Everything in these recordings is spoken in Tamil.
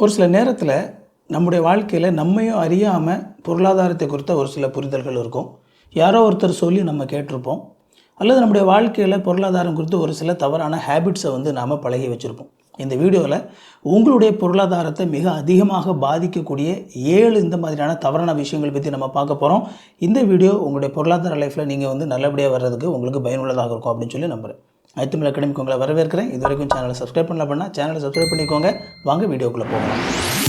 ஒரு சில நேரத்தில் நம்முடைய வாழ்க்கையில் நம்மையும் அறியாமல் பொருளாதாரத்தை குறித்த ஒரு சில புரிதல்கள் இருக்கும். யாரோ ஒருத்தர் சொல்லி நம்ம கேட்டிருப்போம். அல்லது நம்முடைய வாழ்க்கையில் பொருளாதாரம் குறித்து ஒரு சில தவறான ஹேபிட்ஸை வந்து நாம் பழகி வச்சுருப்போம். இந்த வீடியோவில் உங்களுடைய பொருளாதாரத்தை மிக அதிகமாக பாதிக்கக்கூடிய ஏழு இந்த மாதிரியான தவறான விஷயங்கள் பற்றி நம்ம பார்க்க போகிறோம் இந்த வீடியோ உங்களுடைய பொருளாதார லைஃப்பில் நீங்கள் வந்து நல்லபடியாக வர்றதுக்கு உங்களுக்கு பயனுள்ளதாக இருக்கும் அப்படின்னு சொல்லி நம்புகிறேன் ஐத்தமிழ் அகாடமிக்கு உங்களை வரவேற்கிறேன். இது வரைக்கும் சேனலை சப்ஸ்கிரைப் பண்ணல பண்ணால் சேனலை சப்ஸ்கிரைப் பண்ணிக்கோங்க. வாங்க வீடியோக்குள்ளே போகலாம்.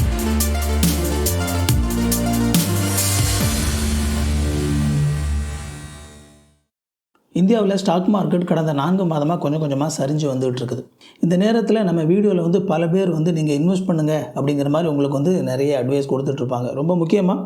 இந்தியாவில் ஸ்டாக் மார்க்கெட் கடந்த நான்கு மாதமாக கொஞ்சம் கொஞ்சமாக சரிஞ்சு வந்துகிட்டு இருக்குது இந்த நேரத்தில் நம்ம வீடியோவில் வந்து பல பேர் வந்து நீங்கள் இன்வெஸ்ட் பண்ணுங்கள் அப்படிங்கிற மாதிரி உங்களுக்கு வந்து நிறைய அட்வைஸ் கொடுத்துட்ருப்பாங்க ரொம்ப முக்கியமாக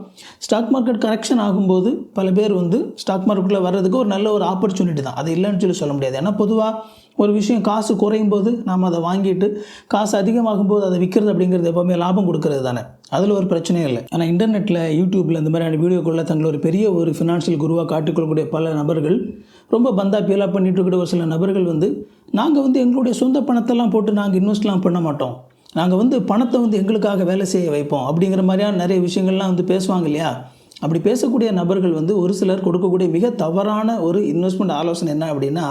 ஸ்டாக் மார்க்கெட் கரெக்ஷன் ஆகும்போது பல பேர் வந்து ஸ்டாக் மார்க்கெட்டில் வர்றதுக்கு ஒரு நல்ல ஒரு ஆப்பர்ச்சுனிட்டி தான். அது இல்லைன்னு சொல்லி சொல்ல முடியாது. ஏன்னா பொதுவாக ஒரு விஷயம் காசு குறையும் போது நாம் அதை வாங்கிட்டு காசு அதிகமாகும் போது அதை விற்கிறது அப்படிங்கிறது எப்போவுமே லாபம் கொடுக்கறது தானே. அதில் ஒரு பிரச்சனையும் இல்லை. ஆனால் இன்டர்நெட்டில் யூடியூப்பில் இந்த மாதிரியான வீடியோக்குள்ளே தங்களை ஒரு பெரிய ஒரு ஃபினான்ஷியல் குருவாக காட்டிக்கொள்ளக்கூடிய பல நபர்கள் ரொம்ப பந்தா பீலாக பண்ணிட்டு இருக்கிற ஒரு சில நபர்கள் வந்து நாங்கள் வந்து எங்களுடைய சொந்த பணத்தெல்லாம் போட்டு நாங்கள் இன்வெஸ்ட்லாம் பண்ண மாட்டோம். நாங்கள் வந்து பணத்தை வந்து எங்களுக்காக வேலை செய்ய வைப்போம். அப்படிங்கிற மாதிரியான நிறைய விஷயங்கள்லாம் வந்து பேசுவாங்க இல்லையா? அப்படி பேசக்கூடிய நபர்கள் வந்து ஒரு சிலர் கொடுக்கக்கூடிய மிக தவறான ஒரு இன்வெஸ்ட்மெண்ட் ஆலோசனை என்ன அப்படின்னா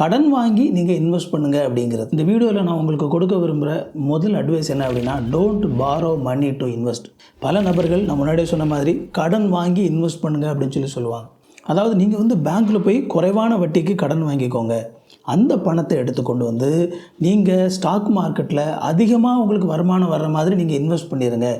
கடன் வாங்கி நீங்கள் இன்வெஸ்ட் பண்ணுங்கள் அப்படிங்கிறது. இந்த வீடியோவில் நான் உங்களுக்கு கொடுக்க விரும்புகிற முதல் அட்வைஸ் என்ன அப்படின்னா don't borrow money to invest பல நபர்கள் நான் முன்னாடியே சொன்ன மாதிரி கடன் வாங்கி இன்வெஸ்ட் பண்ணுங்கள் அப்படின்னு சொல்லி சொல்லுவாங்க. அதாவது நீங்கள் வந்து பேங்க்கில் போய் குறைவான வட்டிக்கு கடன் வாங்கிக்கோங்க. அந்த பணத்தை எடுத்துக்கொண்டு வந்து நீங்கள் ஸ்டாக் மார்க்கெட்டில் அதிகமாக உங்களுக்கு வருமானம் வர்ற மாதிரி நீங்கள் இன்வெஸ்ட் பண்ணிடுங்க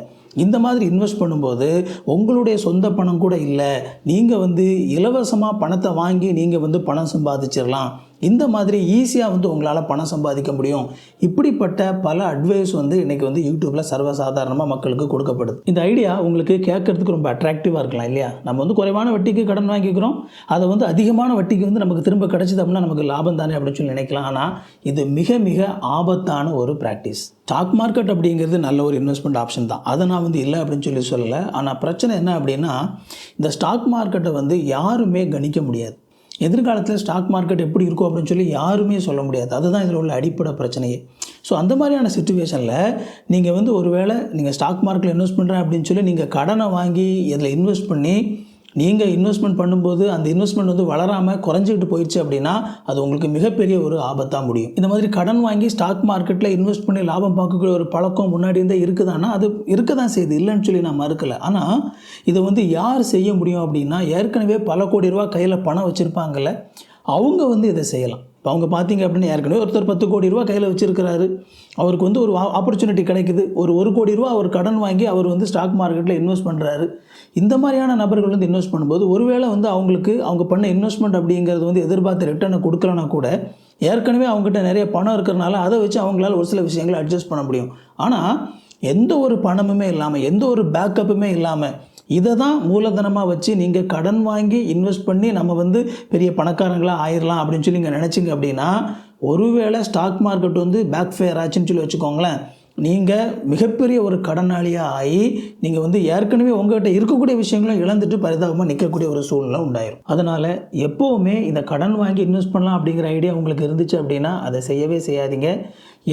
இந்த மாதிரி இன்வெஸ்ட் பண்ணும்போது உங்களுடைய சொந்த பணம் கூட இல்லை. நீங்கள் வந்து இலவசமாக பணத்தை வாங்கி நீங்கள் வந்து பணம் சம்பாதிச்சிடலாம் இந்த மாதிரி ஈஸியாக வந்து உங்களால் பணம் சம்பாதிக்க முடியும். இப்படிப்பட்ட பல அட்வைஸ் வந்து இன்றைக்கி வந்து யூடியூப்பில் சர்வசாதாரணமாக மக்களுக்கு கொடுக்கப்படுது. இந்த ஐடியா உங்களுக்கு கேட்குறதுக்கு ரொம்ப அட்ராக்டிவாக இருக்கலாம் இல்லையா? நம்ம வந்து குறைவான வட்டிக்கு கடன் வாங்கிக்கிறோம். அதை வந்து அதிகமான வட்டிக்கு வந்து நமக்கு திரும்ப கிடச்சிது அப்படின்னா நமக்கு லாபம் தானே அப்படின்னு சொல்லி நினைக்கலாம். ஆனால் இது மிக மிக ஆபத்தான ஒரு ப்ராக்டிஸ் ஸ்டாக் மார்க்கெட் அப்படிங்கிறது நல்ல ஒரு இன்வெஸ்ட்மெண்ட் ஆப்ஷன் தான். அதை நான் வந்து இல்லை அப்படின்னு சொல்லி சொல்லலை. ஆனால் பிரச்சனை என்ன அப்படின்னா இந்த ஸ்டாக் மார்க்கெட்டை வந்து யாருமே கணிக்க முடியாது. எதிர்காலத்தில் ஸ்டாக் மார்க்கெட் எப்படி இருக்கும் அப்படின்னு சொல்லி யாருமே சொல்ல முடியாது. அதுதான் இதில் உள்ள அடிப்படை பிரச்சனையே. ஸோ அந்த மாதிரியான சுச்சுவேஷனில் நீங்கள் வந்து ஒருவேளை நீங்கள் ஸ்டாக் மார்க்கெட்டில் இன்வெஸ்ட் பண்ணுறேன் அப்படின்னு சொல்லி நீங்கள் கடனை வாங்கி இதில் இன்வெஸ்ட் பண்ணி நீங்கள் இன்வெஸ்ட்மெண்ட் பண்ணும்போது அந்த இன்வெஸ்ட்மெண்ட் வந்து வளராமல் குறைஞ்சிக்கிட்டு போயிடுச்சு அப்படின்னா அது உங்களுக்கு மிகப்பெரிய ஒரு ஆபத்தாக முடியும். இந்த மாதிரி கடன் வாங்கி ஸ்டாக் மார்க்கெட்டில் இன்வெஸ்ட் பண்ணி லாபம் பார்க்கக்கூடிய ஒரு பழக்கம் முன்னாடி இருந்தே இருக்குதானா அது இருக்க தான் செய்யுது. இல்லைன்னு சொல்லி நான் மறுக்கலை. ஆனால் இதை வந்து யார் செய்ய முடியும் அப்படின்னா ஏற்கனவே பல கோடி ரூபா கையில் பணம் வச்சுருப்பாங்கல்ல அவங்க வந்து இதை செய்யலாம். இப்போ அவங்க பார்த்தீங்க அப்படின்னா ஏற்கனவே ஒருத்தர் பத்து கோடி ரூபா கையில் வச்சுருக்கிறாரு. அவருக்கு வந்து ஒரு ஆப்பர்ச்சுனிட்டி கிடைக்குது. ஒரு ஒரு கோடி ரூபா அவர் கடன் வாங்கி அவர் வந்து ஸ்டாக் மார்க்கெட்டில் இன்வெஸ்ட் பண்ணுறாரு இந்த மாதிரியான நபர்கள் வந்து இன்வெஸ்ட் பண்ணும்போது ஒருவேளை வந்து அவங்களுக்கு அவங்க பண்ண இன்வெஸ்ட்மெண்ட் அப்படிங்கிறது வந்து எதிர்பார்த்து ரிட்டர்னை கொடுக்கலனா கூட ஏற்கனவே அவங்ககிட்ட நிறைய பணம் இருக்கிறனால அதை வச்சு அவங்களால ஒரு சில விஷயங்களை அட்ஜஸ்ட் பண்ண முடியும். ஆனால் எந்த ஒரு பணமுமே இல்லாமல் எந்த ஒரு பேக்கப்புமே இல்லாமல் இதை தான் மூலதனமாக வச்சு நீங்கள் கடன் வாங்கி இன்வெஸ்ட் பண்ணி நம்ம வந்து பெரிய பணக்காரங்களாக ஆயிடலாம் அப்படின்னு சொல்லி நீங்கள் நினச்சிங்க அப்படின்னா ஒருவேளை ஸ்டாக் மார்க்கெட் வந்து பேக் ஃபேர் ஆச்சுன்னு சொல்லி வச்சுக்கோங்களேன். நீங்கள் மிகப்பெரிய ஒரு கடனாளியாக ஆகி நீங்கள் வந்து ஏற்கனவே உங்கள்கிட்ட இருக்கக்கூடிய விஷயங்களும் இழந்துட்டு பரிதாபமாக நிற்கக்கூடிய ஒரு சூழ்நிலை உண்டாயிரும். அதனால் எப்போவுமே இந்த கடன் வாங்கி இன்வெஸ்ட் பண்ணலாம் அப்படிங்கிற ஐடியா உங்களுக்கு இருந்துச்சு அப்படின்னா அதை செய்யவே செய்யாதீங்க.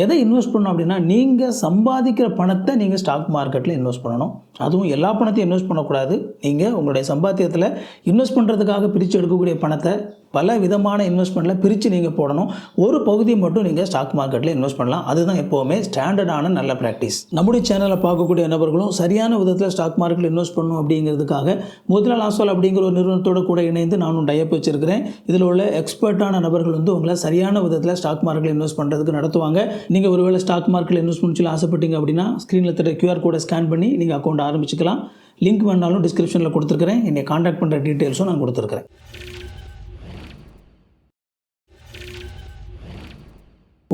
எதை இன்வெஸ்ட் பண்ணணும் அப்படின்னா நீங்கள் சம்பாதிக்கிற பணத்தை நீங்கள் ஸ்டாக் மார்க்கெட்டில் இன்வெஸ்ட் பண்ணணும். அதுவும் எல்லா பணத்தையும் இன்வெஸ்ட் பண்ணக்கூடாது. நீங்கள் உங்களுடைய சம்பாத்தியத்தில் இன்வெஸ்ட் பண்ணுறதுக்காக பிரித்து எடுக்கக்கூடிய பணத்தை பல விதமான இன்வெஸ்ட்மெண்ட்டில் பிரித்து நீங்கள் போடணும். ஒரு பகுதி மட்டும் நீங்கள் ஸ்டாக் மார்க்கெட்டில் இன்வெஸ்ட் பண்ணலாம். அதுதான் எப்போவுமே ஸ்டாண்டர்டான நல்ல ப்ராக்டிஸ் நம்முடைய சேனலை பார்க்கக்கூடிய நபர்களும் சரியான விதத்தில் ஸ்டாக் மார்க்கெட்டில் இன்வெஸ்ட் பண்ணணும் அப்படிங்கிறதுக்காக முதலால் ஆசோல் அப்படிங்கிற ஒரு நிறுவனத்தோட கூட இணைந்து நானும் டைப் வச்சிருக்கிறேன். இதில் உள்ள எக்ஸ்பர்ட்டான நபர்கள் வந்து உங்களை சரியான விதத்தில் ஸ்டாக் மார்க்கெட்டில் இன்வெஸ்ட் பண்ணுறதுக்கு நடத்துவாங்க. நீங்கள் ஒருவேளை ஸ்டாக் மார்க்கெட்டில் இன்வெஸ்ட் பண்ணி சொல்லி ஆசைப்பட்டீங்க அப்படின்னா ஸ்க்ரீனில் தர கியூஆர் கோடை ஸ்கேன் பண்ணி நீங்கள் அக்கௌண்ட் ஆரம்பிச்சுக்கலாம். லிங்க் வேணாலும் டிஸ்கிரிப்ஷனில் கொடுத்துருக்கிறேன். என்னை காண்டாக்ட் பண்ணுற டீட்டெயில்ஸும் நான் கொடுத்துருக்கிறேன்.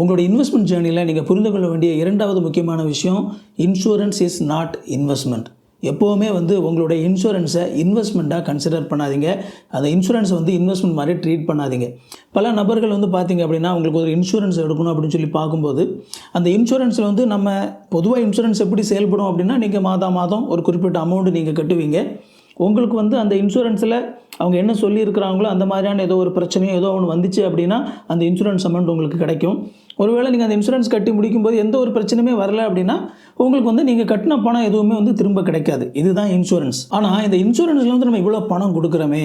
உங்களுடைய இன்வெஸ்ட்மெண்ட் ஜேர்னியில் நீங்கள் புரிந்து கொள்ள வேண்டிய இரண்டாவது முக்கியமான விஷயம் இன்சூரன்ஸ் இஸ் நாட் இன்வெஸ்ட்மெண்ட் எப்போவுமே வந்து உங்களுடைய இன்சூரன்ஸை இன்வெஸ்ட்மெண்ட்டாக கன்சிடர் பண்ணாதீங்க. அந்த இன்சூரன்ஸ் வந்து இன்வெஸ்ட்மெண்ட் மாதிரி ட்ரீட் பண்ணாதீங்க. பல நபர்கள் வந்து பார்த்தீங்க அப்படின்னா உங்களுக்கு ஒரு இன்சூரன்ஸ் எடுக்கணும் அப்படின்னு சொல்லி பார்க்கும்போது அந்த இன்சூரன்ஸில் வந்து நம்ம பொதுவாக இன்சூரன்ஸ் எப்படி செயல்படும் அப்படின்னா நீங்கள் மாதா மாதம் ஒரு குறிப்பிட்ட அமௌண்ட் நீங்கள் கட்டுவீங்க. உங்களுக்கு வந்து அந்த இன்சூரன்ஸில் அவங்க என்ன சொல்லியிருக்கிறாங்களோ அந்த மாதிரியான ஏதோ ஒரு பிரச்சனையோ ஏதோ ஒன்று வந்துச்சு அப்படின்னா அந்த இன்சூரன்ஸ் அமௌண்ட் உங்களுக்கு கிடைக்கும். ஒருவேளை நீங்கள் அந்த இன்சூரன்ஸ் கட்டி முடிக்கும்போது எந்த ஒரு பிரச்சனையுமே வரல அப்படின்னா உங்களுக்கு வந்து நீங்கள் கட்டின பணம் எதுவுமே வந்து திரும்ப கிடைக்காது. இதுதான் இன்சூரன்ஸ் ஆனால் இந்த இன்சூரன்ஸில் வந்து நம்ம இவ்வளோ பணம் கொடுக்குறோமே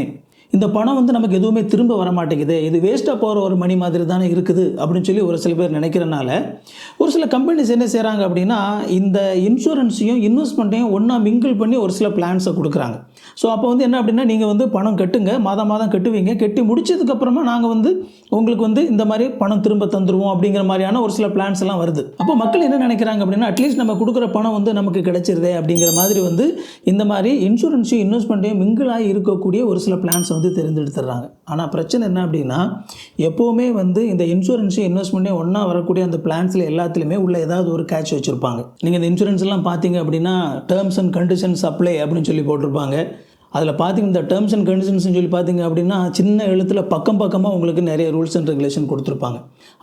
இந்த பணம் வந்து நமக்கு எதுவுமே திரும்ப வர மாட்டேங்குது இது வேஸ்ட்டாக போகிற ஒரு மணி மாதிரி தானே இருக்குது அப்படின்னு சொல்லி ஒரு சில பேர் நினைக்கிறனால ஒரு சில கம்பெனிஸ் என்ன செய்கிறாங்க அப்படின்னா இந்த இன்சூரன்ஸையும் இன்வெஸ்ட்மெண்ட்டையும் ஒன்றா மிங்கிள் பண்ணி ஒரு சில பிளான்ஸை கொடுக்குறாங்க. ஸோ அப்போ வந்து என்ன அப்படின்னா நீங்கள் வந்து பணம் கட்டுங்க. மாதம் மாதம் கட்டுவீங்க. கட்டி முடிச்சதுக்கப்புறமா நாங்கள் வந்து உங்களுக்கு வந்து இந்த மாதிரி பணம் திரும்ப தந்துடுவோம் அப்படிங்கிற மாதிரியான ஒரு சில பிளான்ஸ் எல்லாம் வருது. அப்போ மக்கள் என்ன நினைக்கிறாங்க அப்படின்னா அட்லீஸ்ட் நம்ம கொடுக்குற பணம் வந்து நமக்கு கிடைச்சிருதே அப்படிங்கிற மாதிரி வந்து இந்த மாதிரி இன்சூரன்ஸையும் இன்வெஸ்ட்மெண்ட்டையும் மிங்கிளாக இருக்கக்கூடிய ஒரு சில பிளான்ஸ் வந்து தேர்ந்தெடுத்துடுறாங்க. ஆனால் பிரச்சனை என்ன அப்படின்னா எப்போவுமே வந்து இந்த இன்சூரன்ஸையும் இன்வெஸ்ட்மெண்ட்டையும் ஒன்றா வரக்கூடிய அந்த பிளான்ஸில் எல்லாத்துலேயுமே உள்ள ஏதாவது ஒரு கேட்ச் வச்சுருப்பாங்க. நீங்கள் இந்த இன்சூரன்ஸ் எல்லாம் பார்த்தீங்க அப்படின்னா டேர்ம்ஸ் அண்ட் கண்டிஷன்ஸ் அப்ளை அப்படின்னு சொல்லி போட்டிருப்பாங்க. அதில் பார்த்தீங்க இந்த டேர்ம்ஸ் அண்ட் கண்டிஷன்ஸ்னு சொல்லி பார்த்தீங்க அப்படின்னா சின்ன எழுத்தில் பக்கம் பக்கமாக உங்களுக்கு நிறைய ரூல்ஸ் அண்ட் ரெகுலேஷன் கொடுத்துருப்பாங்க.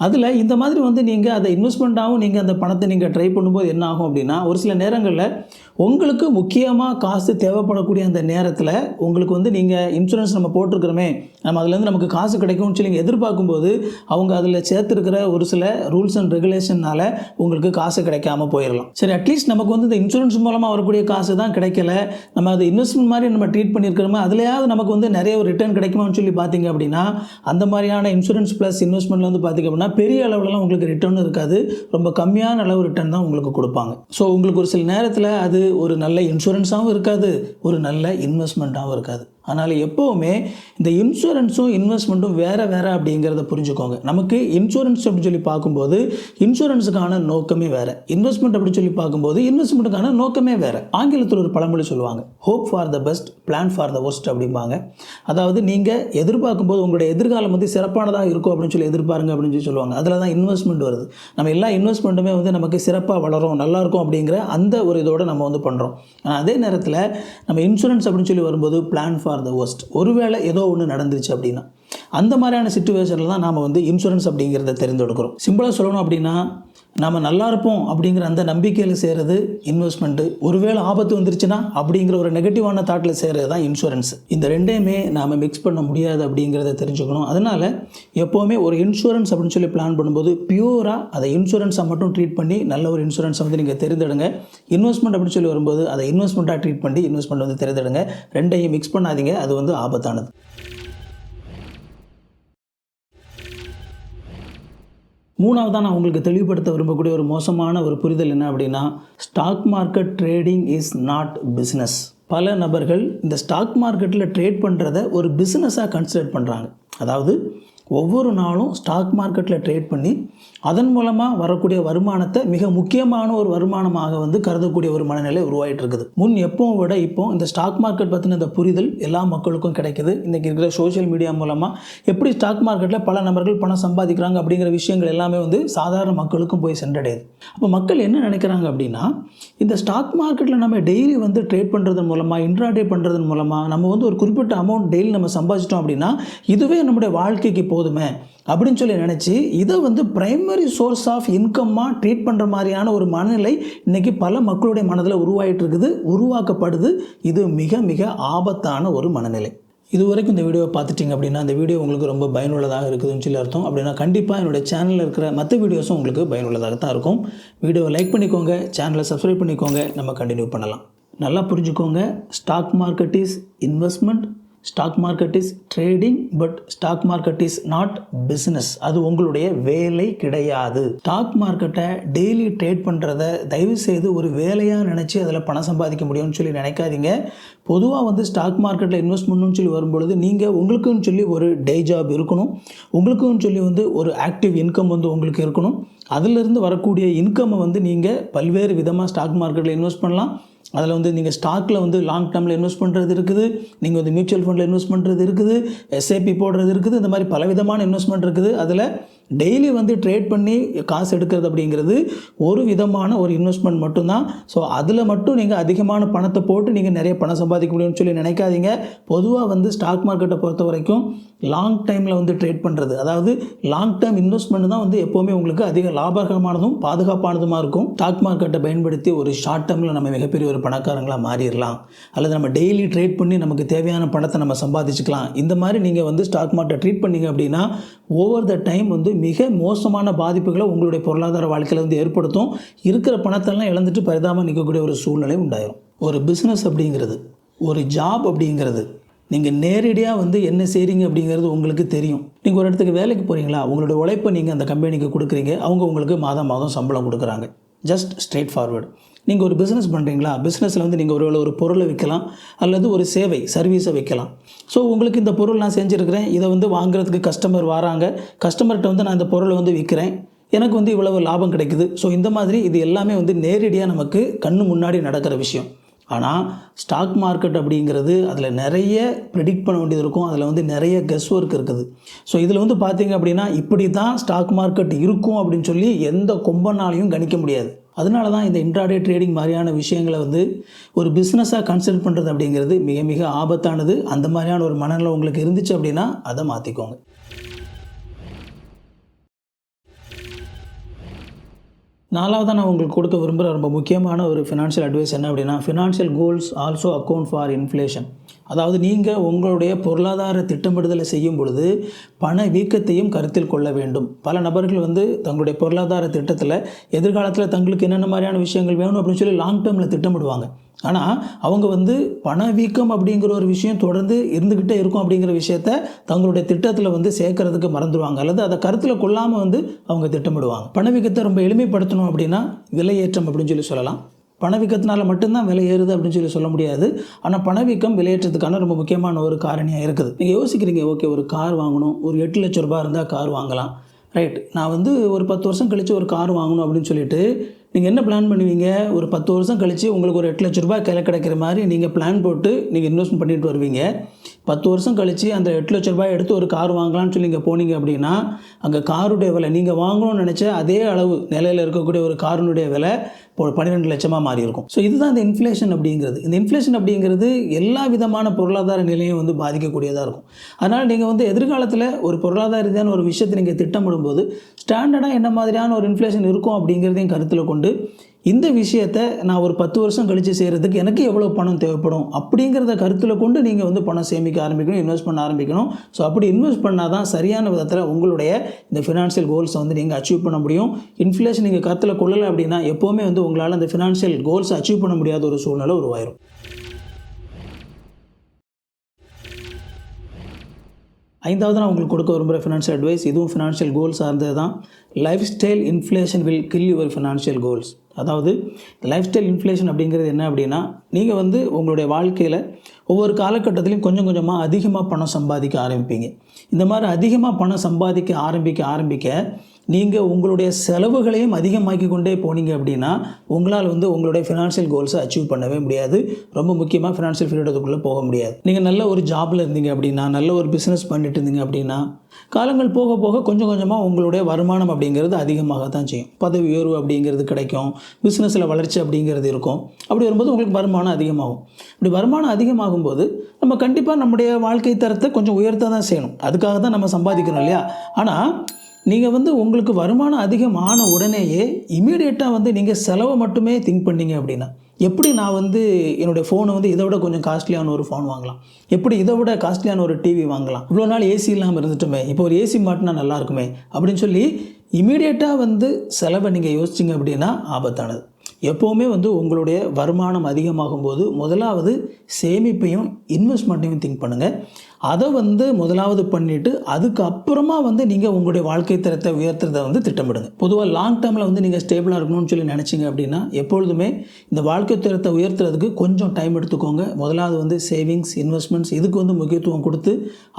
அதில் இந்த மாதிரி வந்து நீங்கள் அதை இன்வெஸ்ட்மெண்ட்டாகவும் நீங்கள் அந்த பணத்தை நீங்கள் ட்ரை பண்ணும்போது என்ன ஆகும் அப்படின்னா ஒரு சில நேரங்களில் உங்களுக்கு முக்கியமாக காசு தேவைப்படக்கூடிய அந்த நேரத்தில் உங்களுக்கு வந்து நீங்கள் இன்சூரன்ஸ் நம்ம போட்டிருக்கிறோமே நம்ம அதுலேருந்து நமக்கு காசு கிடைக்கும்னு சொல்லி நீங்கள் எதிர்பார்க்கும்போது அவங்க அதில் சேர்த்துருக்கிற ஒரு சில ரூல்ஸ் அண்ட் ரெகுலேஷன்னால உங்களுக்கு காசு கிடைக்காம போயிடலாம் சரி அட்லீஸ்ட் நமக்கு வந்து இந்த இன்சூரன்ஸ் மூலமாக வரக்கூடிய காசு தான் கிடைக்கல. நம்ம அது இன்வெஸ்ட்மெண்ட் மாதிரி நம்ம ட்ரீட் பண்ணியிருக்கிறோமோ அதுலையாவது நமக்கு வந்து நிறைய ஒரு ரிட்டர்ன் கிடைக்குமான்னு சொல்லி பார்த்தீங்க அப்படின்னா அந்த மாதிரியான இன்சூரன்ஸ் ப்ளஸ் இன்வெஸ்ட்மெண்ட்டில் வந்து பார்த்தீங்க அப்படின்னா பெரிய அளவுலலாம் உங்களுக்கு ரிட்டர்ன் இருக்காது. ரொம்ப கம்மியான அளவு ரிட்டர்ன் தான் உங்களுக்கு கொடுப்பாங்க. ஸோ உங்களுக்கு ஒரு சில நேரத்தில் அது ஒரு நல்ல இன்சூரன்ஸாகவும் இருக்காது ஒரு நல்ல இன்வெஸ்ட்மெண்ட்டாகவும் இருக்காது. அதனால் எப்போவுமே இந்த இன்சூரன்ஸும் இன்வெஸ்ட்மெண்ட்டும் வேறு வேறு அப்படிங்கிறத புரிஞ்சுக்கோங்க. நமக்கு இன்சூரன்ஸ் அப்படின்னு சொல்லி பார்க்கும்போது இன்சூரன்ஸுக்கான நோக்கமே வேறு. இன்வெஸ்ட்மெண்ட் அப்படின்னு சொல்லி பார்க்கும்போது இன்வெஸ்ட்மெண்ட்டுக்கான நோக்கமே வேறு. ஆங்கிலத்தில் ஒரு பழமொழி சொல்லுவாங்க. Hope for the best plan for the worst அப்படிம்பாங்க. அதாவது நீங்கள் எதிர்பார்க்கும்போது உங்களுடைய எதிர்காலம் வந்து சிறப்பானதாக இருக்கும் அப்படின்னு சொல்லி எதிர்பாருங்க அப்படின்னு சொல்லி சொல்லுவாங்க. அதில் தான் இன்வெஸ்ட்மெண்ட் வருது. நம்ம எல்லா இன்வெஸ்ட்மெண்ட்டுமே வந்து நமக்கு சிறப்பாக வளரும் நல்லாயிருக்கும் அப்படிங்கிற அந்த ஒரு இதோடு நம்ம வந்து பண்ணுறோம் ஆனால் அதே நேரத்தில் நம்ம இன்சூரன்ஸ் அப்படின்னு சொல்லி வரும்போது பிளான் ஃபார் த ஒஸ்ட் ஒருவேளை ஏதோ ஒன்று நடந்துருச்சு அப்படின்னா அந்த மாதிரியான சுச்சுவேஷனில் தான் நாம் வந்து இன்சூரன்ஸ் அப்படிங்கிறத தெரிந்தெடுக்கிறோம் சிம்பிளாக சொல்லணும் அப்படின்னா நாம் நல்லா இருப்போம் அப்படிங்கிற அந்த நம்பிக்கையில் செய்கிறது இன்வெஸ்ட்மெண்ட்டு ஒருவேளை ஆபத்து வந்துருச்சுன்னா அப்படிங்கிற ஒரு நெகட்டிவான தாட்டில் செய்கிறது தான் இன்சூரன்ஸ் இந்த ரெண்டையுமே நாம் மிக்ஸ் பண்ண முடியாது அப்படிங்கிறத தெரிஞ்சுக்கணும். அதனால் எப்போவுமே ஒரு இன்சூரன்ஸ் அப்படின்னு சொல்லி பிளான் பண்ணும்போது பியூராக அதை இன்சூரன்ஸை மட்டும் ட்ரீட் பண்ணி நல்ல ஒரு இன்சூரன்ஸை வந்து நீங்கள் தெரிந்தெடுங்க. இன்வெஸ்ட்மெண்ட் அப்படின்னு சொல்லி வரும்போது அதை இன்வெஸ்ட்மெண்ட்டாக ட்ரீட் பண்ணி இன்வெஸ்ட்மெண்ட் வந்து தெரிந்துடுங்க. ரெண்டையும் மிக்ஸ் பண்ணாதீங்க. அது வந்து ஆபத்தானது. மூணாவதாக நான் உங்களுக்கு தெளிவுபடுத்த விரும்பக்கூடிய ஒரு மோசமான ஒரு புரிதல் என்ன அப்படின்னா stock market trading is not business பல நபர்கள் இந்த ஸ்டாக் மார்க்கெட்டில் ட்ரேட் பண்ணுறத ஒரு பிஸ்னஸாக கன்சிடர் பண்ணுறாங்க அதாவது ஒவ்வொரு நாளும் ஸ்டாக் மார்க்கெட்டில் ட்ரேட் பண்ணி அதன் மூலமாக வரக்கூடிய வருமானத்தை மிக முக்கியமான ஒரு வருமானமாக வந்து கருதக்கூடிய ஒரு மனநிலை உருவாகிட்டு இருக்குது முன் எப்பவும் விட இப்போ இந்த ஸ்டாக் மார்க்கெட் பற்றின இந்த புரிதல் எல்லா மக்களுக்கும் கிடைக்குது. இன்றைக்கி இருக்கிற சோஷியல் மீடியா மூலமாக எப்படி ஸ்டாக் மார்க்கெட்டில் பல நபர்கள் பணம் சம்பாதிக்கிறாங்க அப்படிங்கிற விஷயங்கள் எல்லாமே வந்து சாதாரண மக்களுக்கும் போய் சென்றடையுது. அப்போ மக்கள் என்ன நினைக்கிறாங்க அப்படின்னா இந்த ஸ்டாக் மார்க்கெட்டில் நம்ம டெய்லி வந்து ட்ரேட் பண்ணுறதன் மூலமாக இன்ட்ராடே பண்ணுறதன் மூலமாக நம்ம வந்து ஒரு குறிப்பிட்ட அமௌண்ட் டெய்லி நம்ம சம்பாதிச்சிட்டோம் அப்படின்னா இதுவே நம்முடைய வாழ்க்கைக்கு போதுமே அப்படின்னு சொல்லி நினச்சி இதை வந்து ப்ரைமரி சோர்ஸ் ஆஃப் இன்கம்மாக ட்ரீட் பண்ணுற மாதிரியான ஒரு மனநிலை இன்றைக்கி பல மக்களுடைய மனதில் உருவாகிட்டு இருக்குது உருவாக்கப்படுது. இது மிக மிக ஆபத்தான ஒரு மனநிலை. இது வரைக்கும் இந்த வீடியோவை பார்த்துட்டிங்க அப்படின்னா இந்த வீடியோ உங்களுக்கு ரொம்ப பயனுள்ளதாக இருக்குதுன்னு சொல்லி அர்த்தம். அப்படின்னா கண்டிப்பாக என்னுடைய சேனலில் இருக்கிற மற்ற வீடியோஸும் உங்களுக்கு பயனுள்ளதாக தான் இருக்கும். வீடியோவை லைக் பண்ணிக்கோங்க சேனலை சப்ஸ்கிரைப் பண்ணிக்கோங்க. நம்ம கண்டினியூ பண்ணலாம். நல்லா புரிஞ்சுக்கோங்க. Stock market is investment stock market is trading but stock market is not business அது உங்களுடைய வேலை கிடையாது. ஸ்டாக் மார்க்கெட்டை டெய்லி ட்ரேட் பண்ணுறத தயவு செய்து ஒரு வேலையாக நினச்சி அதில் பணம் சம்பாதிக்க முடியும்னு சொல்லி நினைக்காதீங்க. பொதுவாக வந்து ஸ்டாக் மார்க்கெட்டில் இன்வெஸ்ட் பண்ணணும்னு சொல்லி வரும்பொழுது நீங்கள் உங்களுக்குன்னு சொல்லி ஒரு டே ஜாப் இருக்கணும். உங்களுக்குன்னு சொல்லி வந்து ஒரு ஆக்டிவ் இன்கம் வந்து உங்களுக்கு இருக்கணும். அதிலிருந்து வரக்கூடிய இன்கம்மை வந்து நீங்கள் பல்வேறு விதமாக ஸ்டாக் மார்க்கெட்டில் இன்வெஸ்ட் பண்ணலாம். அதில் வந்து நீங்கள் ஸ்டாக்கில் வந்து லாங் டேர்மில் இன்வெஸ்ட் பண்ணுறது இருக்குது நீங்கள் வந்து மியூச்சுவல் ஃபண்டில் இன்வெஸ்ட் பண்ணுறது இருக்குது எஸ்ஐபி போடுறது இருக்குது இந்த மாதிரி பலவிதமான இன்வெஸ்ட்மெண்ட் இருக்குது. அதில் டெய்லி வந்து ட்ரேட் பண்ணி காசு எடுக்கிறது அப்படிங்கிறது ஒரு விதமான ஒரு இன்வெஸ்ட்மெண்ட் மட்டும்தான். ஸோ அதில் மட்டும் நீங்கள் அதிகமான பணத்தை போட்டு நீங்கள் நிறைய பணம் சம்பாதிக்க முடியும்னு சொல்லி நினைக்காதீங்க. பொதுவாக வந்து ஸ்டாக் மார்க்கெட்டை பொறுத்த வரைக்கும் லாங் டைமில் வந்து ட்ரேட் பண்ணுறது அதாவது லாங் டேர்ம் இன்வெஸ்ட்மெண்ட் தான் வந்து எப்போவுமே உங்களுக்கு அதிக லாபகரமானதும் பாதுகாப்பானதுமாக இருக்கும். ஸ்டாக் மார்க்கெட்டை பயன்படுத்தி ஒரு ஷார்ட் டேர்மில் நம்ம மிகப்பெரிய ஒரு பணக்காரங்களாக மாறிடலாம். அல்லது நம்ம டெய்லி ட்ரேட் பண்ணி நமக்கு தேவையான பணத்தை நம்ம சம்பாதிச்சுக்கலாம். இந்த மாதிரி நீங்கள் வந்து ஸ்டாக் மார்க்கெட்டை ட்ரீட் பண்ணீங்க அப்படின்னா ஓவர் த டைம் வந்து மிக மோசமான பாதிப்புகளை உங்களுடைய பொருளாதார வாழ்க்கையில் வந்து ஏற்படுத்தும். இருக்கிற பணத்தெல்லாம் இழந்துட்டு பரிதாபம் நிற்கக்கூடிய ஒரு சூழ்நிலை உண்டாயிரும். ஒரு பிஸ்னஸ் அப்படிங்கிறது ஒரு ஜாப் அப்படிங்கிறது நீங்கள் நேரடியாக வந்து என்ன செய்கிறீங்க அப்படிங்கிறது உங்களுக்கு தெரியும். நீங்கள் ஒரு இடத்துக்கு வேலைக்கு போகிறீங்களா உங்களோட உழைப்பை நீங்கள் அந்த கம்பெனிக்கு கொடுக்குறீங்க. அவங்க உங்களுக்கு மாதம் மாதம் சம்பளம் கொடுக்குறாங்க. ஜஸ்ட் ஸ்ட்ரெயிட் ஃபார்வர்டு நீங்கள் ஒரு பிஸ்னஸ் பண்ணுறீங்களா பிஸ்னஸில் வந்து நீங்கள் ஒரு ஒரு பொருளை விற்கலாம் அல்லது ஒரு சேவை சர்வீஸை வைக்கலாம் ஸோ உங்களுக்கு இந்த பொருள் நான் செஞ்சுருக்கிறேன் இதை வந்து வாங்குறதுக்கு கஸ்டமர் வராங்க. கஸ்டமர்கிட்ட வந்து நான் இந்த பொருளை வந்து விற்கிறேன். எனக்கு வந்து இவ்வளவு லாபம் கிடைக்குது. ஸோ இந்த மாதிரி இது எல்லாமே வந்து நேரடியாக நமக்கு கண்ணு முன்னாடி நடக்கிற விஷயம். ஆனால் ஸ்டாக் மார்க்கெட் அப்படிங்கிறது அதில் நிறைய ப்ரெடிக்ட் பண்ண வேண்டியது இருக்கும். அதில் வந்து நிறைய கெஸ் ஒர்க் இருக்குது. ஸோ இதில் வந்து பார்த்தீங்க அப்படின்னா இப்படி தான் ஸ்டாக் மார்க்கெட் இருக்கும் அப்படின்னு சொல்லி எந்த கொம்பனாலையும் கணிக்க முடியாது. அதனால தான் இந்த இன்ட்ராடே ட்ரேடிங் மாதிரியான விஷயங்களை வந்து ஒரு பிஸ்னஸாக கன்சல்ட் பண்ணுறது அப்படிங்கிறது மிக மிக ஆபத்தானது. அந்த மாதிரியான ஒரு மனநிலை உங்களுக்கு இருந்துச்சு அப்படின்னா அதை மாற்றிக்கோங்க நாலாவதாக நான் உங்களுக்கு கொடுக்க விரும்புகிற ரொம்ப முக்கியமான ஒரு ஃபினான்ஷியல் அட்வைஸ் என்ன அப்படின்னா financial goals also account for inflation அதாவது நீங்கள் உங்களுடைய பொருளாதார திட்டமிடுதலை செய்யும் பொழுது பண வீக்கத்தையும் கருத்தில் கொள்ள வேண்டும். பல நபர்கள் வந்து தங்களுடைய பொருளாதார திட்டத்தில் எதிர்காலத்தில் தங்களுக்கு என்னென்ன மாதிரியான விஷயங்கள் வேணும் அப்படின்னு சொல்லி லாங் டேர்மில் திட்டமிடுவாங்க. ஆனால் அவங்க வந்து பணவீக்கம் அப்படிங்கிற ஒரு விஷயம் தொடர்ந்து இருந்துக்கிட்டே இருக்கும் அப்படிங்கிற விஷயத்த தங்களுடைய திட்டத்தில் வந்து சேர்க்கறதுக்கு மறந்துடுவாங்க அல்லது அதை கருத்தில் கொள்ளாமல் வந்து அவங்க திட்டமிடுவாங்க. பணவீக்கத்தை ரொம்ப எளிமைப்படுத்தணும் அப்படின்னா விலையேற்றம் அப்படின்னு சொல்லி சொல்லலாம். பணவீக்கத்தினால மட்டும்தான் விலை ஏறுது அப்படின்னு சொல்லி சொல்ல முடியாது. ஆனால் பணவீக்கம் விலையேற்றத்துக்கான ரொம்ப முக்கியமான ஒரு காரணியாக இருக்குது. நீங்கள் யோசிக்கிறீங்க ஓகே ஒரு கார் வாங்கணும். ஒரு எட்டு லட்ச ரூபாய் இருந்தால் கார் வாங்கலாம். ரைட். நான் வந்து ஒரு பத்து வருஷம் கழித்து ஒரு கார் வாங்கணும் அப்படின்னு சொல்லிட்டு நீங்கள் என்ன பிளான் பண்ணுவீங்க? ஒரு பத்து வருஷம் கழித்து உங்களுக்கு ஒரு எட்டு லட்ச ரூபாய் கையில் கிடைக்கிற மாதிரி நீங்கள் பிளான் போட்டு நீங்கள் இன்வெஸ்ட்மெண்ட் பண்ணிட்டு வருவீங்க. பத்து வருஷம் கழித்து அந்த எட்டு லட்ச ரூபாய் எடுத்து ஒரு கார் வாங்கலாம்னு சொல்லி நீங்கள் போனீங்க அப்படின்னா அங்கே காருடைய விலை நீங்கள் வாங்கணும்னு நினச்ச அதே அளவு நிலையில் இருக்கக்கூடிய ஒரு காரினுடைய விலை இப்போ பன்னிரெண்டு லட்சமாக மாறி இருக்கும் ஸோ இதுதான் இந்த இன்ஃப்ளேஷன் அப்படிங்கிறது. இந்த இன்ஃப்ளேஷன் அப்படிங்கிறது எல்லா விதமான பொருளாதார நிலையும் வந்து பாதிக்கக்கூடியதாக இருக்கும். அதனால் நீங்கள் வந்து எதிர்காலத்தில் ஒரு பொருளாதார ரீதியான ஒரு விஷயத்தை நீங்கள் திட்டமிடும்போது ஸ்டாண்டர்டாக என்ன மாதிரியான ஒரு இன்ஃப்ளேஷன் இருக்கும் அப்படிங்கிறதையும் கருத்தில் கொண்டு இந்த விஷயத்தை நான் ஒரு பத்து வருஷம் கழித்து செய்கிறதுக்கு எனக்கு எவ்வளோ பணம் தேவைப்படும் அப்படிங்கிறத கருத்தில் கொண்டு நீங்கள் வந்து பணம் சேமிக்க ஆரம்பிக்கணும் இன்வெஸ்ட் பண்ண ஆரம்பிக்கணும். ஸோ அப்படி இன்வெஸ்ட் பண்ணால் தான் சரியான விதத்தில் உங்களுடைய இந்த ஃபினான்ஷியல் கோல்ஸை வந்து நீங்கள் அச்சீவ் பண்ண முடியும். இன்ஃப்ளேஷன் நீங்கள் கருத்தில் கொள்ளலை அப்படின்னா எப்போவுமே வந்து உங்களால் அந்த ஃபினான்ஷியல் கோல்ஸை அச்சீவ் பண்ண முடியாத ஒரு சூழ்நிலை உருவாயிரும். ஐந்தாவது நான் உங்களுக்கு கொடுக்க விரும்புகிற ஃபினான்ஷியல் அட்வைஸ் இதுவும் ஃபினான்ஷியல் கோல் சார்ந்தது தான் lifestyle inflation will kill your financial goals அதாவது லைஃப் ஸ்டைல் இன்ஃப்ளேஷன் அப்படிங்கிறது என்ன அப்படின்னா நீங்கள் வந்து உங்களுடைய வாழ்க்கையில் ஒவ்வொரு காலகட்டத்திலையும் கொஞ்சம் கொஞ்சமாக அதிகமாக பணம் சம்பாதிக்க ஆரம்பிப்பீங்க. இந்த மாதிரி அதிகமாக பணம் சம்பாதிக்க ஆரம்பிக்க ஆரம்பிக்க நீங்கள் உங்களுடைய செலவுகளையும் அதிகமாக்கி கொண்டே போனீங்க அப்படின்னா உங்களால் வந்து உங்களுடைய ஃபினான்ஷியல் கோல்ஸை அச்சீவ் பண்ணவே முடியாது. ரொம்ப முக்கியமாக ஃபினான்ஷியல் ஃப்ரீடத்துக்குள்ளே போக முடியாது. நீங்கள் நல்ல ஒரு ஜாபில் இருந்தீங்க அப்படின்னா நல்ல ஒரு பிஸ்னஸ் பண்ணிட்டு இருந்தீங்க அப்படின்னா காலங்கள் போக போக கொஞ்சம் கொஞ்சமாக உங்களுடைய வருமானம் அப்படிங்கிறது அதிகமாக தான் செய்யும். பதவி உயர்வு அப்படிங்கிறது கிடைக்கும். பிஸ்னஸில் வளர்ச்சி அப்படிங்கிறது இருக்கும். அப்படி வரும்போது உங்களுக்கு வருமானம் அதிகமாகும். இப்படி வருமானம் அதிகமாகும் போது நம்ம கண்டிப்பாக நம்முடைய வாழ்க்கை தரத்தை கொஞ்சம் உயர்த்த தான் செய்யணும். அதுக்காக தான் நம்ம சம்பாதிக்கணும் இல்லையா? ஆனால் நீங்கள் வந்து உங்களுக்கு வருமானம் அதிகமான உடனேயே இமீடியட்டாக வந்து நீங்கள் செலவை மட்டுமே திங்க் பண்ணீங்க அப்படின்னா எப்படி நான் வந்து என்னுடைய ஃபோனை வந்து இதை விட கொஞ்சம் காஸ்ட்லியான ஒரு ஃபோன் வாங்கலாம்? எப்படி இதை விட காஸ்ட்லியான ஒரு டிவி வாங்கலாம்? இவ்வளோ நாள் ஏசி இல்லாமல் இருந்துட்டுமே இப்போ ஒரு ஏசி மாட்டினா நல்லா இருக்குமே? அப்படின்னு சொல்லி இமீடியட்டாக வந்து செலவை நீங்கள் யோசிச்சிங்க அப்படின்னா ஆபத்தானது. எப்போவுமே வந்து உங்களுடைய வருமானம் அதிகமாகும் போது முதலாவது சேமிப்பையும் இன்வெஸ்ட்மெண்ட்டையும் திங்க் பண்ணுங்கள் அதை வந்து முதலாவது பண்ணிவிட்டு அதுக்கப்புறமா வந்து நீங்கள் உங்களுடைய வாழ்க்கை தரத்தை உயர்த்துறதை வந்து திட்டமிடுங்க. பொதுவாக லாங் டேர்மில் வந்து நீங்கள் ஸ்டேபிளாக இருக்கணும்னு சொல்லி நினச்சிங்க அப்படின்னா எப்பொழுதுமே இந்த வாழ்க்கை தரத்தை உயர்த்துறதுக்கு கொஞ்சம் டைம் எடுத்துக்கோங்க. முதலாவது வந்து சேவிங்ஸ் இன்வெஸ்ட்மெண்ட்ஸ் இதுக்கு வந்து முக்கியத்துவம் கொடுத்து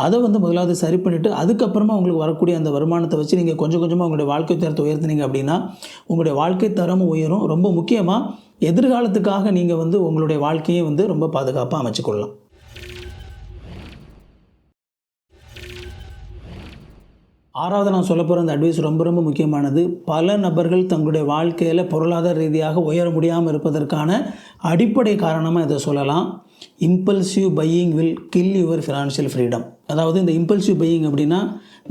அதை வந்து முதலாவது சரி பண்ணிவிட்டு அதுக்கப்புறமா உங்களுக்கு வரக்கூடிய அந்த வருமானத்தை வச்சு நீங்கள் கொஞ்சம் கொஞ்சமாக உங்களுடைய வாழ்க்கை தரத்தை உயர்த்தினீங்க அப்படின்னா உங்களுடைய வாழ்க்கை தரமும் உயரும். ரொம்ப முக்கியமாக எதிர்காலத்துக்காக நீங்கள் வந்து உங்களுடைய வாழ்க்கையை வந்து ரொம்ப பாதுகாப்பாக அமைச்சுக்கொள்ளலாம். ஆறாவது நான் சொல்ல போகிற அந்த அட்வைஸ் ரொம்ப ரொம்ப முக்கியமானது. பல நபர்கள் தங்களுடைய வாழ்க்கையில் பொருளாதார ரீதியாக உயர முடியாமல் இருப்பதற்கான அடிப்படை காரணமாக இதை சொல்லலாம். Impulsive buying will kill your financial freedom அதாவது இந்த இம்பல்சிவ் பையிங் அப்படின்னா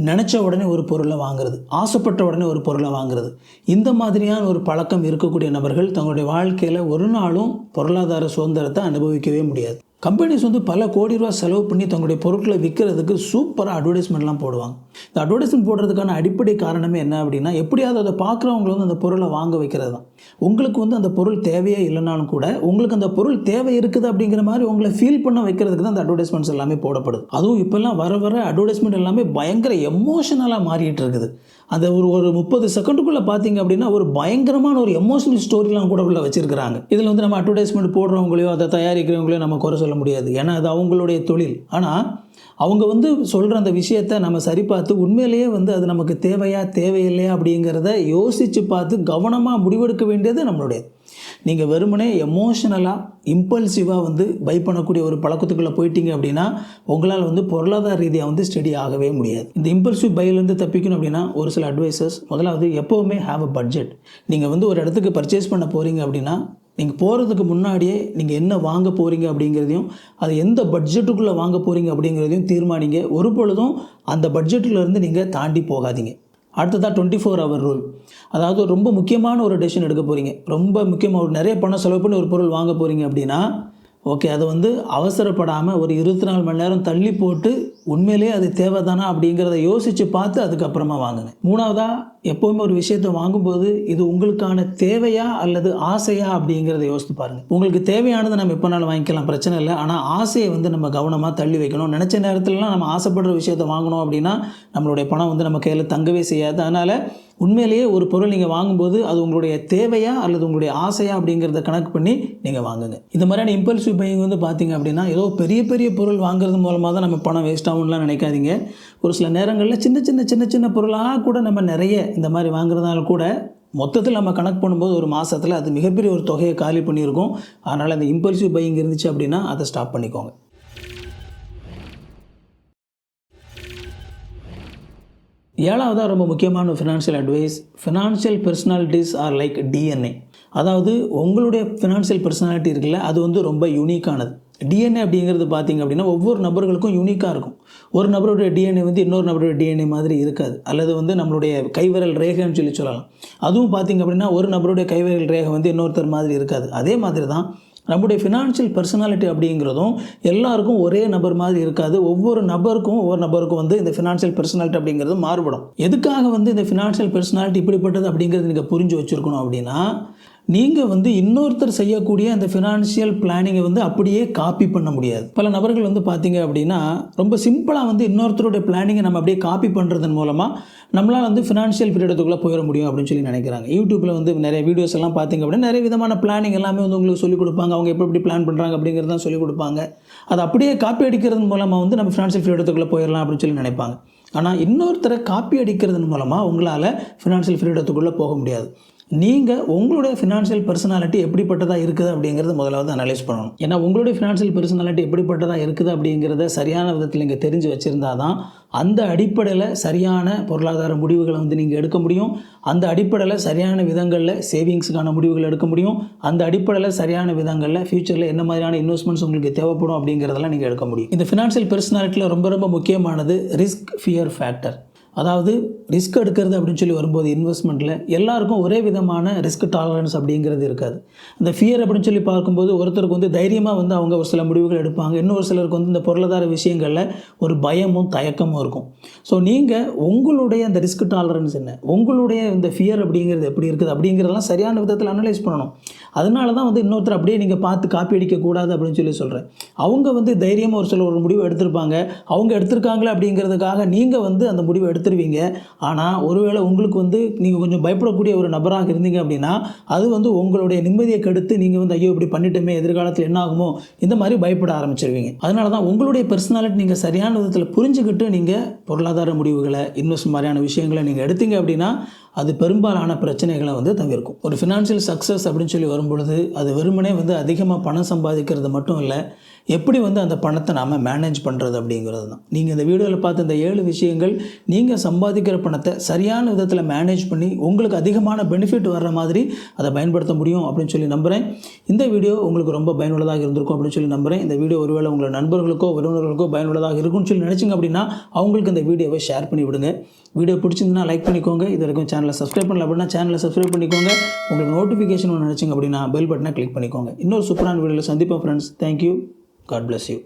நினச்ச உடனே ஒரு பொருளை வாங்குறது ஆசைப்பட்ட உடனே ஒரு பொருளை வாங்குறது. இந்த மாதிரியான ஒரு பழக்கம் இருக்கக்கூடிய நபர்கள் தங்களுடைய வாழ்க்கையில் ஒரு நாளும் பொருளாதார சுதந்திரத்தை அனுபவிக்கவே முடியாது. கம்பெனிஸ் வந்து பல கோடி ரூபா செலவு பண்ணி தங்களுடைய பொருட்களை விற்கிறதுக்கு சூப்பராக அட்வர்டைஸ்மெண்ட்லாம் போடுவாங்க. இந்த அட்வர்டைஸ்மெண்ட் போடுறதுக்கான அடிப்படை காரணமே என்ன அப்படின்னா எப்படியாவது அதை பார்க்குறவங்களை வந்து அந்த பொருளை வாங்க வைக்கிறது தான். உங்களுக்கு வந்து அந்த பொருள் தேவையே இல்லைனாலும் கூட உங்களுக்கு அந்த பொருள் தேவை இருக்குது அப்படிங்கிற மாதிரி உங்களை ஃபீல் பண்ண வைக்கிறதுக்கு தான் அந்த அட்வர்டைஸ்மெண்ட்ஸ் எல்லாமே போடப்படுது. அதுவும் இப்போல்லாம் வர வர அட்வர்டைஸ்மெண்ட் எல்லாமே பயங்கர எமோஷனலாக மாறிட்டு இருக்குது. அந்த ஒரு ஒரு முப்பது செகண்டுக்குள்ளே பார்த்தீங்க அப்படின்னா ஒரு பயங்கரமான ஒரு எமோஷனல் ஸ்டோரிலாம் கூட உள்ள வச்சிருக்கிறாங்க. இதில் வந்து நம்ம அட்வர்டைஸ்மெண்ட் போடுறவங்களையோ அதை தயாரிக்கிறவங்களையோ நம்ம குறை சொல்ல முடியாது. ஏன்னா அது அவங்களுடைய தொழில். ஆனால் அவங்க வந்து சொல்கிற அந்த விஷயத்தை நம்ம சரி பார்த்து உண்மையிலேயே வந்து அது நமக்கு தேவையா தேவையில்லையா அப்படிங்கிறத யோசித்து பார்த்து கவனமாக முடிவெடுக்க வேண்டியது நம்மளுடையது. நீங்கள் வெறுமனே எமோஷனலாக இம்பல்சிவாக வந்து பை பண்ணக்கூடிய ஒரு பழக்கத்துக்குள்ளே போயிட்டீங்க அப்படின்னா உங்களால் வந்து பொருளாதார ரீதியாக வந்து ஸ்டடி ஆகவே முடியாது. இந்த இம்பல்சிவ் பையிலேருந்து தப்பிக்கணும் அப்படின்னா ஒரு சில அட்வைசஸ் முதலாவது எப்போவுமே ஹாவ் அ பட்ஜெட் நீங்கள் வந்து ஒரு இடத்துக்கு பர்ச்சேஸ் பண்ண போகிறீங்க அப்படின்னா நீங்கள் போகிறதுக்கு முன்னாடியே நீங்கள் என்ன வாங்க போகிறீங்க அப்படிங்கிறதையும் அது எந்த பட்ஜெட்டுக்குள்ளே வாங்க போகிறீங்க அப்படிங்கிறதையும் தீர்மானிங்க. ஒரு பொழுதும் அந்த பட்ஜெட்டிலேருந்து நீங்கள் தாண்டி போகாதீங்க. அடுத்ததாக டுவெண்ட்டி ஃபோர் ஹவர் ரூல் அதாவது ரொம்ப முக்கியமான ஒரு டெசிஷன் எடுக்க போகிறீங்க ரொம்ப முக்கியமாக ஒரு நிறைய பணம் செலவு பண்ணி ஒரு பொருள் வாங்க போகிறீங்க அப்படின்னா ஓகே அதை வந்து அவசரப்படாமல் ஒரு இருபத்தி நாலு மணி நேரம் தள்ளி போட்டு உண்மையிலேயே அது தேவைதானா அப்படிங்கிறத யோசித்து பார்த்து அதுக்கப்புறமா வாங்குங்க மூணாவதாக எப்போவுமே ஒரு விஷயத்தை வாங்கும்போது இது உங்களுக்கான தேவையா அல்லது ஆசையா அப்படிங்கிறத யோசித்து பாருங்கள் உங்களுக்கு தேவையானதை நம்ம எப்போனாலும் வாங்கிக்கலாம் பிரச்சனை இல்லை. ஆனால் ஆசையை வந்து நம்ம கவனமாக தள்ளி வைக்கணும். நினச்ச நேரத்துலலாம் நம்ம ஆசைப்படுற விஷயத்தை வாங்கணும் அப்படின்னா நம்மளுடைய பணம் வந்து நம்ம கையில் தங்கவே செய்யாது. அதனால் உண்மையிலேயே ஒரு பொருள் நீங்கள் வாங்கும்போது அது உங்களுடைய தேவையா அல்லது உங்களுடைய ஆசையா அப்படிங்கிறத கணக்கு பண்ணி நீங்கள் வாங்குங்க. இந்த மாதிரியான இம்பல்சிவ் பையிங் வந்து பார்த்தீங்க அப்படின்னா ஏதோ பெரிய பெரிய பொருள் வாங்குறது மூலமாக தான் நம்ம பணம் வேஸ்ட்டாக ஆகும்லாம் நினைக்காதீங்க. ஒரு சில நேரங்களில் சின்ன சின்ன சின்ன சின்ன பொருளாக கூட நம்ம நிறைய இந்த மாதிரி வாங்குறதுனால கூட மொத்தத்தில் நம்ம கணக்கு பண்ணும்போது ஒரு மாதத்தில் அது மிகப்பெரிய ஒரு தொகையை காலி பண்ணியிருக்கோம். அதனால் அந்த இம்பல்சிவ் பையிங் இருந்துச்சு அப்படின்னா அதை ஸ்டாப் பண்ணிக்கோங்க. ஏழாவதாக ரொம்ப முக்கியமான financial advice financial personalities are like DNA அதாவது உங்களுடைய ஃபினான்ஷியல் பர்சனாலிட்டி இருக்குல்ல அது வந்து ரொம்ப யூனிக்கானது டிஎன்ஏ அப்படிங்கிறது பார்த்தீங்க அப்படின்னா ஒவ்வொரு நபர்களுக்கும் யூனிக்காக இருக்கும். ஒரு நபருடைய டிஎன்ஏ வந்து இன்னொரு நபருடைய டிஎன்ஏ மாதிரி இருக்காது. அல்லது வந்து நம்மளுடைய கைவிரல் ரேகைன்னு சொல்லி சொல்லலாம். அதுவும் பார்த்தீங்க அப்படின்னா ஒரு நபருடைய கைவிரல் ரேகை வந்து இன்னொருத்தர் மாதிரி இருக்காது. அதே மாதிரி தான் நம்முடைய ஃபினான்ஷியல் பர்சனாலிட்டி அப்படிங்கிறதும் எல்லாருக்கும் ஒரே நபர் மாதிரி இருக்காது. ஒவ்வொரு நபருக்கும் ஒவ்வொரு நபருக்கும் வந்து இந்த ஃபினான்ஷியல் பர்சனாலிட்டி அப்படிங்கிறது மாறுபடும். எதுக்காக வந்து இந்த ஃபினான்ஷியல் பர்சனாலிட்டி இப்படிப்பட்டது அப்படிங்கிறது நீங்கள் புரிஞ்சு வச்சுருக்கணும் அப்படின்னா நீங்கள் வந்து இன்னொருத்தர் செய்யக்கூடிய அந்த ஃபினான்ஷியல் பிளானிங்கை வந்து அப்படியே காப்பி பண்ண முடியாது. பல நபர்கள் வந்து பார்த்தீங்க அப்படின்னா ரொம்ப சிம்பிளாக வந்து இன்னொருத்தருடைய பிளானிங்கை நம்ம அப்படியே காப்பி பண்ணுறதன் மூலமாக நம்மளால் வந்து ஃபினான்ஷியல் பீரியடுக்குள்ளே போயிட முடியும் அப்படின்னு சொல்லி நினைக்கிறாங்க. யூடியூப்பில் வந்து நிறைய வீடியோஸ் எல்லாம் பார்த்தீங்க அப்படின்னா நிறைய விதமான பிளானிங் எல்லாமே வந்து உங்களுக்கு சொல்லிக் கொடுப்பாங்க. அவங்க எப்படி எப்படி பிளான் பண்ணுறாங்க அப்படிங்கிறதான் சொல்லிக் கொடுப்பாங்க. அதை அப்படியே காப்பி அடிக்கிறது மூலமாக வந்து நம்ம ஃபினான்ஷியல் பீரியடுக்குள்ளே போயிடலாம் அப்படின்னு சொல்லி நினைப்பாங்க. ஆனால் இன்னொருத்தரை காப்பி அடிக்கிறதன் மூலமாக உங்களால் ஃபினான்ஷியல் ஃப்ரீடத்துக்குள்ளே போக முடியாது. நீங்கள் உங்களுடைய ஃபினான்ஷியல் பர்சனாலிட்டி எப்படிப்பட்டதாக இருக்குது அப்படிங்கிறத முதலாவது அனலைஸ் பண்ணணும். ஏன்னா உங்களுடைய ஃபினான்ஷியல் பர்சனாலிட்டி எப்படிப்பட்டதாக இருக்குது அப்படிங்கிறத சரியான விதத்தில் நீங்கள் தெரிஞ்சு வச்சுருந்தா தான் அந்த அடிப்படையில் சரியான பொருளாதார முடிவுகளை வந்து நீங்கள் எடுக்க முடியும். அந்த அடிப்படையில் சரியான விதங்களில் சேவிங்ஸுக்கான முடிவுகள் எடுக்க முடியும். அந்த அடிப்படையில் சரியான விதங்களில் ஃப்யூச்சரில் என்ன மாதிரியான இன்வெஸ்ட்மெண்ட்ஸ் உங்களுக்கு தேவைப்படும் அப்படிங்கிறதெல்லாம் நீங்கள் எடுக்க முடியும். இந்த ஃபினான்ஷியல் பர்சனாலிட்டியில் ரொம்ப ரொம்ப முக்கியமானது ரிஸ்க் ஃபியர் ஃபேக்டர் அதாவது ரிஸ்க் எடுக்கிறது அப்படின்னு சொல்லி வரும்போது இன்வெஸ்ட்மெண்ட்டில் எல்லாருக்கும் ஒரே விதமான ரிஸ்க் டாலரன்ஸ் அப்படிங்கிறது இருக்காது. இந்த ஃபியர் அப்படின்னு சொல்லி பார்க்கும்போது ஒருத்தருக்கு வந்து தைரியமாக வந்து அவங்க ஒரு சில முடிவுகள் எடுப்பாங்க. இன்னொரு சிலருக்கு வந்து இந்த பொருளாதார விஷயங்களில் ஒரு பயமும் தயக்கமும் இருக்கும். ஸோ நீங்கள் உங்களுடைய அந்த ரிஸ்க் டாலரன்ஸ் என்ன? உங்களுடைய இந்த ஃபியர் அப்படிங்கிறது எப்படி இருக்குது? அப்படிங்கிறதெல்லாம் சரியான விதத்தில் அனலைஸ் பண்ணணும். அதனால தான் வந்து இன்னொருத்தர் அப்படியே நீங்கள் பார்த்து காப்பி அடிக்கக்கூடாது அப்படின்னு சொல்லி சொல்கிறேன் அவங்க வந்து தைரியமாக ஒரு சில ஒரு முடிவு எடுத்திருப்பாங்க. அவங்க எடுத்திருக்காங்களே அப்படிங்கிறதுக்காக நீங்கள் வந்து அந்த முடிவை எடுத்துருவீங்க ஆனால் ஒருவேளை உங்களுக்கு வந்து நீங்கள் கொஞ்சம் பயப்படக்கூடிய ஒரு நபராக இருந்தீங்க அப்படின்னா அது வந்து உங்களுடைய நிம்மதியை கெடுத்து நீங்கள் வந்து ஐயோ இப்படி பண்ணிட்டோமே எதிர்காலத்தில் என்ன ஆகுமோ? இந்த மாதிரி பயப்பட ஆரம்பிச்சிருவீங்க. அதனால தான் உங்களுடைய பர்சனாலிட்டி நீங்கள் சரியான விதத்தில் புரிஞ்சுக்கிட்டு நீங்கள் பொருளாதார முடிவுகளை இன்வெஸ்ட் மாதிரியான விஷயங்களை நீங்கள் எடுத்தீங்க அப்படின்னா அது பெரும்பாலான பிரச்சனைகளை வந்து தவிர்க்கும். ஒரு ஃபினான்ஷியல் சக்ஸஸ் அப்படின்னு சொல்லி வரும்பொழுது அது வெறுமனே வந்து அதிகமாக பணம் சம்பாதிக்கிறது மட்டும் இல்லை எப்படி வந்து அந்த பணத்தை நாம் மேனேஜ் பண்ணுறது அப்படிங்கிறது தான். நீங்கள் இந்த வீடியோவில் பார்த்த இந்த ஏழு விஷயங்கள் நீங்கள் சம்பாதிக்கிற பணத்தை சரியான விதத்தில் மேனேஜ் பண்ணி உங்களுக்கு அதிகமான பெனிஃபிட் வர்ற மாதிரி அதை பயன்படுத்த முடியும் அப்படின்னு சொல்லி நம்புகிறேன் இந்த வீடியோ உங்களுக்கு ரொம்ப பயனுள்ளதாக இருந்திருக்கும் அப்படின்னு சொல்லி நம்புகிறேன் இந்த வீடியோ ஒருவேளை உங்களோட நண்பர்களுக்கோ உறவினர்களுக்கோ பயனுள்ளதாக இருக்கும்னு சொல்லி நினச்சிங்க அப்படின்னா அவங்களுக்கு இந்த வீடியோவை ஷேர் பண்ணி விடுங்க. வீடியோ பிடிச்சிருந்தா லைக் பண்ணிக்கோங்க. இது வரைக்கும் சேனலை சப்ஸ்கிரைப் பண்ணல அப்படின்னா சேனலை சப்ஸ்கிரைப் பண்ணிக்கோங்க. உங்களுக்கு நோட்டிஃபிகேஷன் ஒன்று நினச்சிங்க அப்படின்னா பெல் பட்டனை கிளிக் பண்ணிக்கோங்க. இன்னொரு சூப்பரான வீடியோவில் சந்திப்போம் friends thank you God bless you